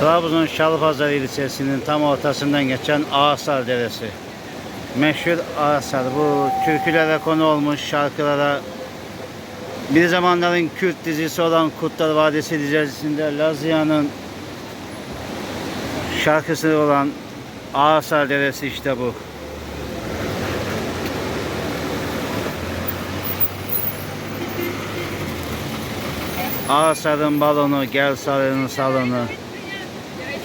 Trabzon Şalpazarı ilçesinin tam ortasından geçen Ağasar Deresi. Meşhur Ağasar. Bu türkülere konu olmuş şarkılara bir zamanların Kürt dizisi olan Kurtlar Vadisi dizisinde Lazia'nın şarkısı olan Ağasar Deresi işte bu. Ağasar'ın balonu, gel sarının salonu.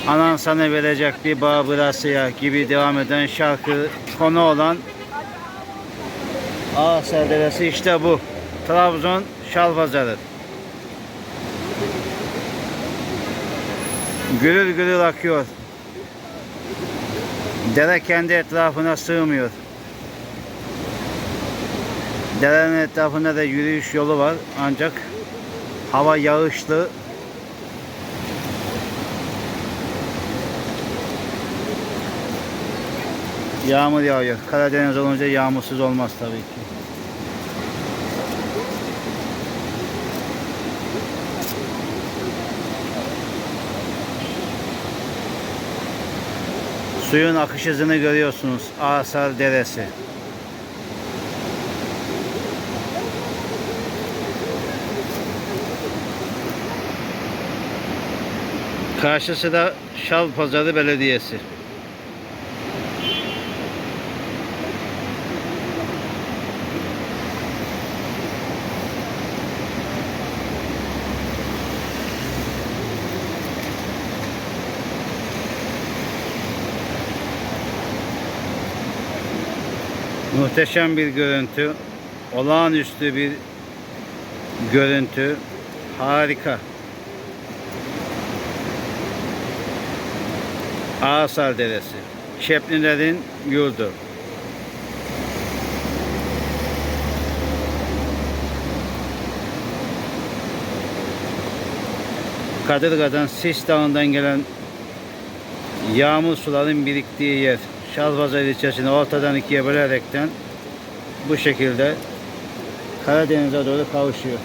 Anan sana verecek bir bağ burasıya gibi devam eden şarkı konu olan Ağasar Deresi işte bu. Trabzon Şalpazarı. Gürül gürül akıyor. Dere kendi etrafına sığmıyor. Derenin etrafında da yürüyüş yolu var ancak hava yağışlı. Yağmur yağıyor. Karadeniz olunca yağmursuz olmaz tabii ki. Suyun akış hızını görüyorsunuz. Asar Deresi. Karşısı da Şalpazarı Belediyesi. Muhteşem bir görüntü. Olağanüstü bir görüntü. Harika. Ağasar Deresi. Şeplilerin yurdu. Kadırga'dan Sis Dağı'ndan gelen yağmur suların biriktiği yer. Şalpazarı ilçesini ortadan ikiye bölerekten bu şekilde Karadeniz'e doğru kavuşuyor.